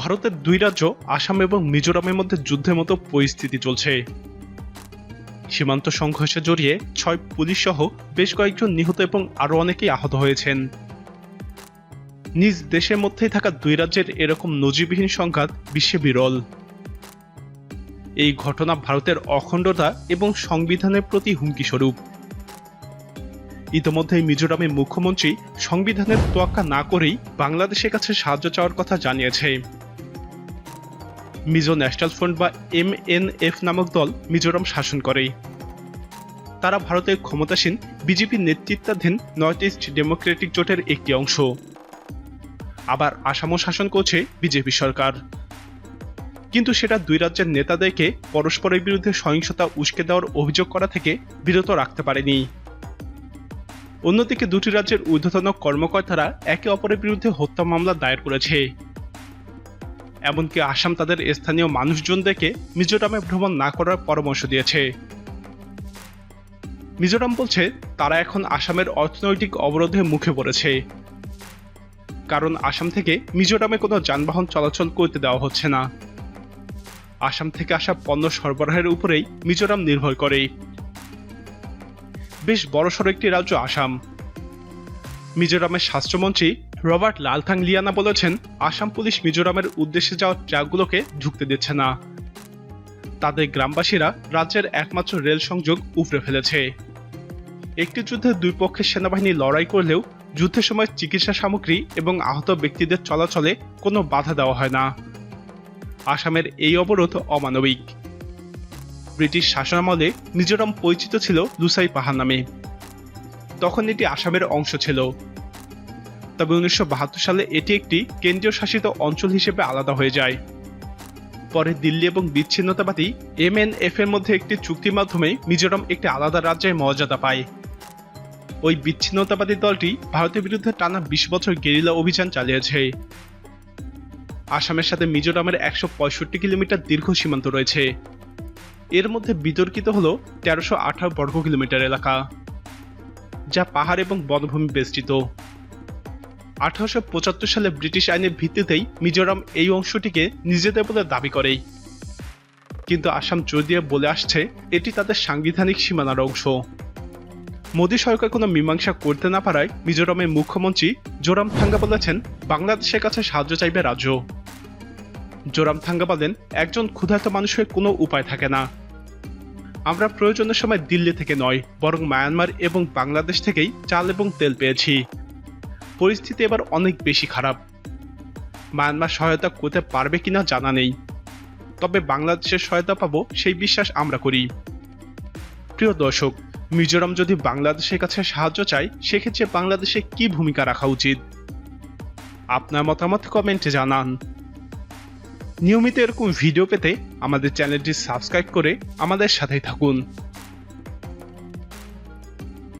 ভারতের দুই রাজ্য, আসাম এবং মিজোরামের মধ্যে যুদ্ধের মতো পরিস্থিতি চলছে। সীমান্ত সংঘর্ষে জড়িয়ে ছয় পুলিশ সহ বেশ কয়েকজন নিহত এবং আরও অনেকেই আহত হয়েছেন। নিজ দেশের মধ্যেই থাকা দুই রাজ্যের এরকম নজিরবিহীন সংঘাত বিশ্বে বিরল। এই ঘটনা ভারতের অখণ্ডতা এবং সংবিধানের প্রতি হুমকি স্বরূপ। ইতোমধ্যেই মিজোরামের মুখ্যমন্ত্রী সংবিধানের তোয়াক্কা না করেই বাংলাদেশের কাছে সাহায্য চাওয়ার কথা জানিয়েছে। মিজো ন্যাশনাল ফ্রন্ট বা এমএনএফ নামক দল মিজোরাম শাসন করে তারা ভারতের ক্ষমতাসীন বিজেপি নেতৃত্বাধীন নর্থ ইস্ট ডেমোক্রেটিক জোটের একটি অংশ। আবার আসামও শাসন করছে বিজেপি সরকার। কিন্তু সেটা দুই রাজ্যের নেতাদেরকে পরস্পরের বিরুদ্ধে সহিংসতা উস্কে দেওয়ার অভিযোগ করা থেকে বিরত রাখতে পারেনি। অন্যদিকে দুটি রাজ্যের ঊর্ধ্বতন কর্মকর্তারা একে অপরের বিরুদ্ধে হত্যা মামলা দায়ের করেছে। এমনকি আসাম তাদের স্থানীয় মানুষজনদেরকে মিজোরামে ভ্রমণ না করার পরামর্শ দিয়েছে। মিজোরাম বলছে, তারা এখন আসামের অর্থনৈতিক অবরোধের মুখে পড়েছে। কারণ আসাম থেকে মিজোরামে কোনো যানবাহন চলাচল করতে দেওয়া হচ্ছে না। আসাম থেকে আসা পণ্য সরবরাহের উপরেই মিজোরাম নির্ভর করে। বেশ বড়সড় একটি রাজ্য আসাম। মিজোরামের স্বাস্থ্যমন্ত্রী রবার্ট লালথাং লিয়ানা বলেছেন, আসাম পুলিশ মিজোরামের উদ্দেশ্যে যাওয়া ট্রাকগুলোকে ঢুকতে দিচ্ছে না। তাদের গ্রামবাসীরা রাজ্যের একমাত্র রেল সংযোগ উপড়ে ফেলেছে। একটি যুদ্ধে দুই পক্ষের সেনাবাহিনী লড়াই করলেও যুদ্ধের সময় চিকিৎসা সামগ্রী এবং আহত ব্যক্তিদের চলাচলে কোনো বাধা দেওয়া হয় না। আসামের এই অবরোধ অমানবিক। ব্রিটিশ শাসনামলে মিজোরাম পরিচিত ছিল লুসাই পাহাড় নামে। তখন এটি আসামের অংশ ছিল। তবে উনিশশো বাহাত্তর সালে এটি একটি কেন্দ্রীয় শাসিত অঞ্চল হিসেবে আলাদা হয়ে যায়। পরে দিল্লি এবং বিচ্ছিন্নতাবাদী এমএনএফ এর মধ্যে একটি চুক্তির মাধ্যমে মিজোরাম একটি আলাদা রাজ্যের মর্যাদা পায়। ওই বিচ্ছিন্নতাবাদী দলটি ভারতের বিরুদ্ধে টানা বিশ বছর গেরিলা অভিযান চালিয়েছে। আসামের সাথে মিজোরামের একশো পঁয়ষট্টি কিলোমিটার দীর্ঘ সীমান্ত রয়েছে। এর মধ্যে বিতর্কিত হল তেরোশো আঠারো বর্গ কিলোমিটার এলাকা, যা পাহাড় এবং বনভূমি বেষ্টিত। আঠারোশো পঁচাত্তর সালে ব্রিটিশ আইনের ভিত্তিতেই মিজোরাম এই অংশটিকে নিজেদের বলে দাবি করে কিন্তু আসাম যদিও বলে আসছে, এটি তাদের সাংবিধানিক সীমানার অংশ। মোদী সরকার কোনো মীমাংসা করতে না পারায় মিজোরামের মুখ্যমন্ত্রী জোরাম থাঙ্গা বলেছেন, বাংলাদেশের কাছে সাহায্য চাইবে রাজ্য। জোরাম থাঙ্গা বলেন, একজন ক্ষুধার্ত মানুষের কোনো উপায় থাকে না। আমরা প্রয়োজনের সময় দিল্লি থেকে নয়, বরং মায়ানমার এবং বাংলাদেশ থেকেই চাল এবং তেল পেয়েছি। পরিস্থিতি এবার অনেক বেশি খারাপ। মায়ানমার সহায়তা করতে পারবে কিনা জানা নেই। তবে বাংলাদেশের সহায়তা পাবো সেই বিশ্বাস আমরা করি। প্রিয় দর্শক, মিজোরাম যদি বাংলাদেশের কাছে সাহায্য চায়, সেক্ষেত্রে বাংলাদেশে কি ভূমিকা রাখা উচিত? আপনার মতামত কমেন্টে জানান। নিয়মিত এরকম ভিডিও পেতে আমাদের চ্যানেলটি সাবস্ক্রাইব করে আমাদের সাথেই থাকুন।